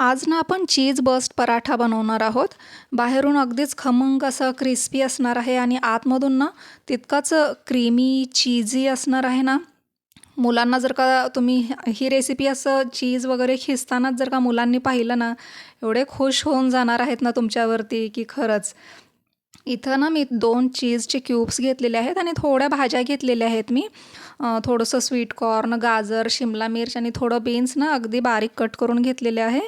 आज ना आपण चीज बस्ट पराठा बनवणार आहोत. बाहेरून अगदीच खमंग असं क्रिस्पी असणार आहे आणि आतमधून ना तितकाच क्रीमी चीजी असणार आहे ना. मुलांना जर का तुम्ही ही रेसिपी असं चीज वगैरे खिसतानाच जर का मुलांनी पाहिलं ना एवढे खुश होऊन जाणार आहेत ना तुमच्यावरती की खरंच. इथं ना मी दोन चीजचे क्यूब्स घेतलेले आहेत आणि थोड्या भाज्या घेतलेल्या आहेत मी. थोडंसं स्वीट कॉर्न गाजर शिमला मिर्च आणि थोडं बीन्स ना अगदी बारीक कट करून घेतलेले आहे.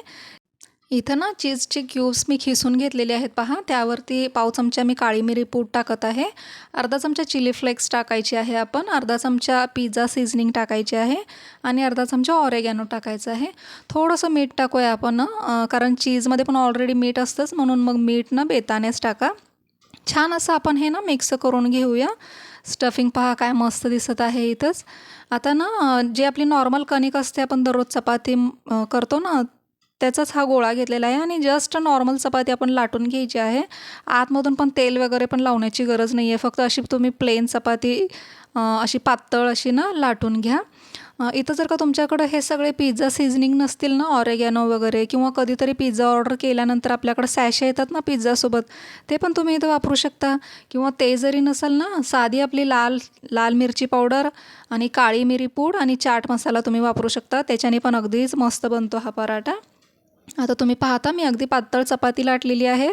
इथं ना चीजचे क्यूब्स मी खिसून घेतलेले आहेत पहा. त्यावरती पाव चमचा मी काळी मिरी पूड टाकत आहे. अर्धा चमचा चिली फ्लेक्स टाकायची आहे आपण. अर्धा चमचा पिझ्झा सीझनिंग टाकायची आहे आणि अर्धा चमचा ऑरेगॅनो टाकायचं आहे. थोडंसं मीठ टाकूया आपण. कारण चीजमध्ये पण ऑलरेडी मीठ असतंच म्हणून मग मीठ ना बेतानेच टाका. छान असं आपण हे ना मिक्स करून घेऊया. स्टफिंग पहा काय मस्त दिसत आहे इथंच. आता ना जे जी आपली नॉर्मल कणिक असते आपण दररोज चपाती करतो ना त्याचाच हा गोळा घेतलेला आहे आणि जस्ट नॉर्मल चपाती आपण लाटून घ्यायची आहे. आतमधून पण तेल वगैरे पण लावण्याची गरज नाही आहे फक्त अशी तुम्ही प्लेन चपाती अशी पातळ अशी ना लाटून घ्या. इथं जर का तुमच्याकडं हे सगळे पिझ्झा सीझनिंग नसतील ना ऑरेगॅनो वगैरे किंवा कधीतरी पिझ्झा ऑर्डर केल्यानंतर आपल्याकडं सॅशे येतात ना पिझ्झासोबत ते पण तुम्ही इथं वापरू शकता. किंवा ते जरी नसेल ना साधी आपली लाल लाल मिरची पावडर आणि काळी मिरी पूड आणि चाट मसाला तुम्ही वापरू शकता. त्याच्याने पण अगदीच मस्त बनतो हा पराठा. आता तुम्ही पाहता मी अगदी पातळ चपाती लाटलेली आहे.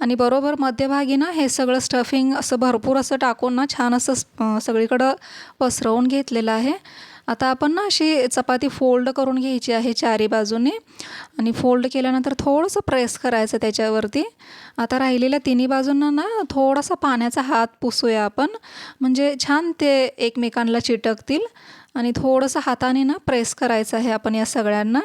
आणि बरोबर मध्यभागी ना हे सगळं स्टफिंग असं भरपूर असं टाकून ना छान असं सगळीकडं पसरवून घेतलेलं आहे. आता आपण ना अशी चपाती फोल्ड करून घ्यायची आहे चारी बाजूने आणि फोल्ड केल्यानंतर थोडंसं प्रेस करायचं त्याच्यावरती. आता राहिलेल्या तिन्ही बाजूंना ना थोडासा पाण्याचा हात पुसूया आपण. म्हणजे छान ते एकमेकांना चिटकतील आणि थोडंसं हाताने ना प्रेस करायचं आहे आपण या सगळ्यांना.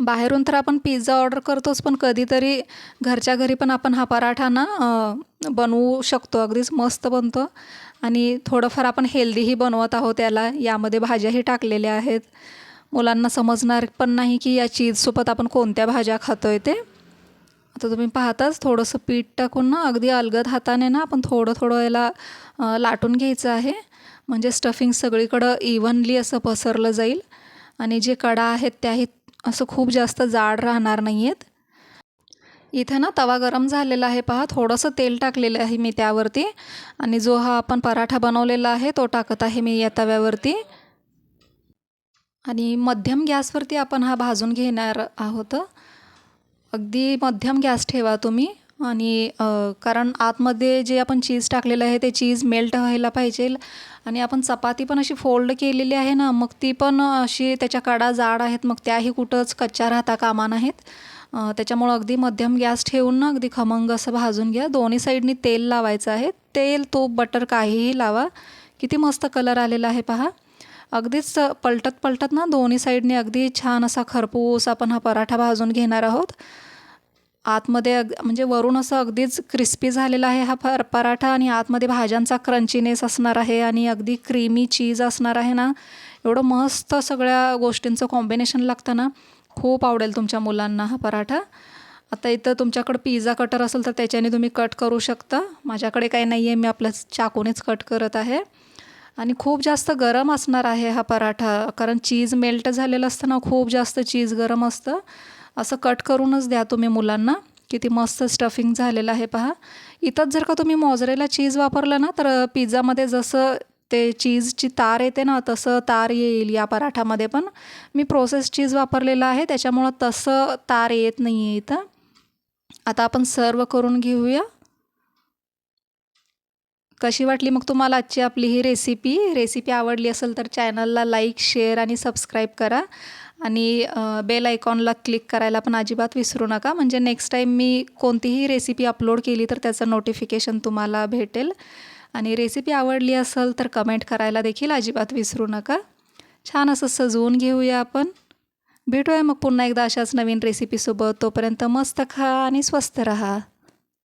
बाहेरून तर आपण पिझ्झा ऑर्डर करतोच पण कधीतरी घरच्या घरी पण आपण हा पराठा ना बनवू शकतो. अगदीच मस्त बनतो. आणि थोडंफार आपण हेल्दीही बनवत आहोत त्याला यामध्ये भाज्याही टाकलेल्या आहेत. मुलांना समजणार पण नाही की या चीजसोबत आपण कोणत्या भाज्या खातो आहे ते. आता तुम्ही पाहताच थोडंसं पीठ टाकून ना अगदी अलगद हाताने ना आपण थोडं थोडं याला लाटून घ्यायचं आहे. म्हणजे स्टफिंग सगळीकडं इव्हनली असं पसरलं जाईल. आणि जे कडा आहेत त्याही असं खूप जास्त जाड राहणार नाही आहेत इथं ना तवा गरम झालेला आहे पहा थोडंसं तेल टाकलेलं आहे मी त्यावरती. आणि जो हा आपण पराठा बनवलेला आहे तो टाकत आहे मी या तव्यावरती. आणि मध्यम गॅसवरती आपण हा भाजून घेणार आहोत. अगदी मध्यम गॅस ठेवा तुम्ही. आणि कारण आतमध्ये जे आपण चीज टाकलेलं आहे ते चीज मेल्ट व्हायला पाहिजे. आणि आपण चपाती पण अशी फोल्ड केलेली आहे ना मग ती पण अशी त्याच्या कडा जाड आहेत मग त्याही कुठंच कच्च्या राहता कामा नाहीत. त्याच्यामुळं अगदी मध्यम गॅस ठेवून ना अगदी खमंग असं भाजून घ्या. दोन्ही साईडनी तेल लावायचं आहे. तेल तूप बटर काहीही लावा. किती मस्त कलर आलेला आहे पहा. अगदीच पलटत पलटत ना दोन्ही साईडने अगदी छान असा खरपूस आपण हा पराठा भाजून घेणार आहोत. आतमध्ये अग म्हणजे वरून असं अगदीच क्रिस्पी झालेला आहे हा पर पराठा आणि आतमध्ये भाज्यांचा क्रंचीनेस असणार आहे आणि अगदी क्रीमी चीज असणार आहे ना एवढं मस्त सगळ्या गोष्टींचं कॉम्बिनेशन लागतं ना खूप आवडेल तुमच्या मुलांना हा पराठा. आता इथं तुमच्याकडं पिझ्झा कटर असेल तर त्याच्याने तुम्ही कट करू शकता. माझ्याकडे काही नाही आहे मी आपल्या चाकूनेच कट करत आहे. आणि खूप जास्त गरम असणार आहे हा पराठा कारण चीज मेल्ट झालेलं असतं ना खूप जास्त चीज गरम असतं. असं कट करूनच द्या तुम्ही मुलांना. किती मस्त स्टफिंग झालेलं आहे पहा. इथंच जर का तुम्ही मोजरेला चीज वापरलं ना तर पिझ्झामध्ये जसं ते चीजची तार येते ना तसं तार येईल या पराठामध्ये पण. मी प्रोसेस चीज वापरलेलं आहे त्याच्यामुळं तसं तार येत नाही आहे इथं. आता आपण सर्व करून घेऊया. कशी वाटली मग तुम्हाला आजची आपली ही रेसिपी रेसिपी आवडली असेल तर चॅनलला लाईक शेअर आणि सबस्क्राईब करा. आणि बेल आयकॉनला क्लिक करायला पण अजिबात विसरू नका. म्हणजे नेक्स्ट टाईम मी कोणतीही रेसिपी अपलोड केली तर त्याचं नोटिफिकेशन तुम्हाला भेटेल. आणि रेसिपी आवडली असेल तर कमेंट करायला देखील अजिबात विसरू नका. छान असं सजवून घेऊया आपण. भेटूया मग पुन्हा एकदा अशाच नवीन रेसिपीसोबत तोपर्यंत मस्त खा आणि स्वस्त रहा.